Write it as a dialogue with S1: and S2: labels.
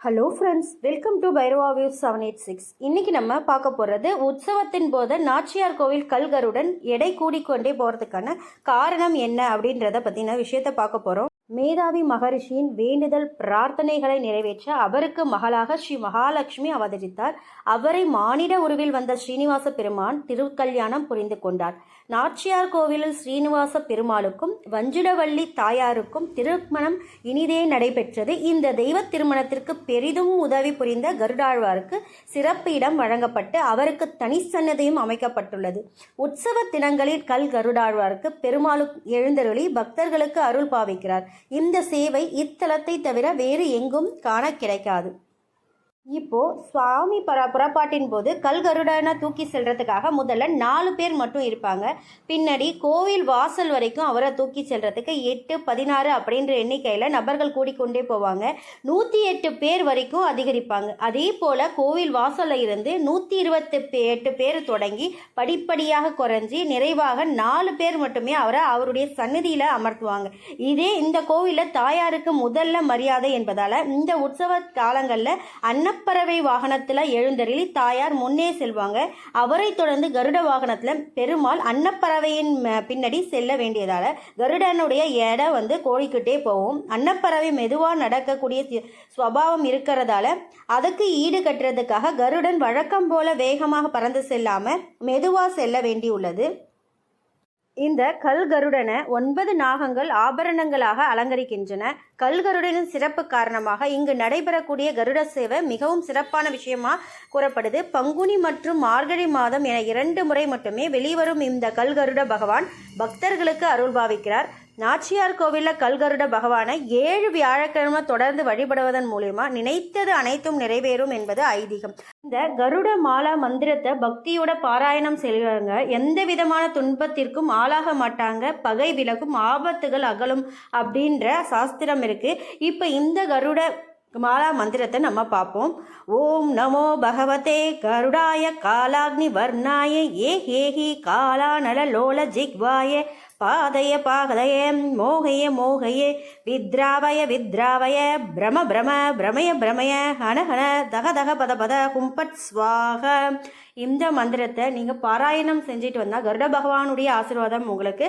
S1: Hello friends welcome to Bhairava view seven eight six இன்றைக்கி நம்ம பார்க்க போகிறது உற்சவத்தின் போது நாச்சியார் கோவில் கல்கருடன் எடை கூடிக்கொண்டே போகிறதுக்கான காரணம் என்ன அப்படின்றத பற்றின விஷயத்தை பார்க்க போகிறோம் மேதாவி மகரிஷியின் வேண்டுதல் பிரார்த்தனைகளை நிறைவேற்ற அவருக்கு மகளாக ஸ்ரீ மகாலட்சுமி அவதரித்தார். அவரை மானிட உருவில் வந்த ஸ்ரீனிவாச பெருமான் திருக்கல்யாணம் புரிந்து கொண்டார். நாச்சியார் கோவிலில் ஸ்ரீனிவாச பெருமாளுக்கும் வஞ்சுடவள்ளி தாயாருக்கும் திருமணம் இனிதே நடைபெற்றது. இந்த தெய்வ திருமணத்திற்கு பெரிதும் உதவி புரிந்த கருடாழ்வாருக்கு சிறப்பு இடம் வழங்கப்பட்டு அவருக்கு தனிச்சன்னதியும் அமைக்கப்பட்டுள்ளது. உற்சவ தினங்களில் கல் கருடாழ்வாருக்கு பெருமாளு எழுந்தருளி பக்தர்களுக்கு அருள் பாவிக்கிறார். இந்த சேவை இத்தலத்தை தவிர வேறு எங்கும் காண கிடைக்காது. இப்போ சுவாமி பர புறப்பாட்டின் போது கல்கருடனை தூக்கி செல்றதுக்காக முதல்ல நாலு பேர் மட்டும் இருப்பாங்க. பின்னாடி கோவில் வாசல் வரைக்கும் அவரை தூக்கி செல்றதுக்கு எட்டு பதினாறு அப்படின்ற எண்ணிக்கையில் நபர்கள் கூடிக்கொண்டே போவாங்க. நூற்றி எட்டு பேர் வரைக்கும் அதிகரிப்பாங்க. அதே போல் கோவில் வாசலில் இருந்து நூற்றி இருபத்தி எட்டு பேர் தொடங்கி படிப்படியாக குறைஞ்சி நிறைவாக நாலு பேர் மட்டுமே அவரை அவருடைய சன்னதியில் அமர்த்துவாங்க. இதே இந்த கோவிலில் தாயாருக்கு முதல்ல மரியாதை என்பதால் இந்த உற்சவ காலங்களில் அன்ன அன்னப்பறவை வாகனத்தில் எழுந்தருளி தாயார் முன்னே செல்வாங்க. அவரை தொடர்ந்து கருட வாகனத்தில் பெருமாள் அன்னப்பறவையின் பின்னாடி செல்ல வேண்டியதால் கருடனுடைய எடை வந்து கோழிக்கிட்டே போகும். அன்னப்பறவை மெதுவாக நடக்கக்கூடிய சுவாவம் இருக்கிறதால அதுக்கு ஈடு கட்டுறதுக்காக கருடன் வழக்கம் போல வேகமாக பறந்து செல்லாமல் மெதுவாக செல்ல வேண்டியுள்ளது. இந்த கல்கருடனை ஒன்பது நாகங்கள் ஆபரணங்களாக அலங்கரிக்கின்றன. கல்கருடனின் சிறப்பு காரணமாக இங்கு நடைபெறக்கூடிய கருட சேவை மிகவும் சிறப்பான விஷயமா கூறப்படுது. பங்குனி மற்றும் மார்கழி மாதம் என இரண்டு முறை மட்டுமே வெளிவரும் இந்த கல்கருட பகவான் பக்தர்களுக்கு அருள் பாவிக்கிறார். நாச்சியார் கோவிலில் கல்கருட பகவானை ஏழு வியாழக்கிழமை தொடர்ந்து வழிபடுவதன் மூலியமா நினைத்தது அனைத்தும் நிறைவேறும் என்பது ஐதீகம். இந்த கருட மாலா மந்திரத்தை பக்தியோட பாராயணம் செய்வாங்க எந்த விதமான துன்பத்திற்கும் ஆளாக மாட்டாங்க. பகை விலகும் ஆபத்துகள் அகலும் அப்படின்ற சாஸ்திரம் இருக்கு. இப்போ இந்த கருட மாலா மந்திரத்தை நம்ம பார்ப்போம். ஓம் நமோ பகவதே கருடாய காலாக்னி வர்ணாய ஏ ஹேஹி காலா நலலோல ஜிக்வாய பாதய பாகலய மோகய மோகையே வித்ராவய வித்ராவய பிரம பிரம பிரமய பிரமய ஹன ஹன தக தக பத பத கும்பட் ஸ்வாக இந்த மந்திரத்தை நீங்கள் பாராயணம் செஞ்சுட்டு வந்தால் கருட பகவானுடைய ஆசீர்வாதம் உங்களுக்கு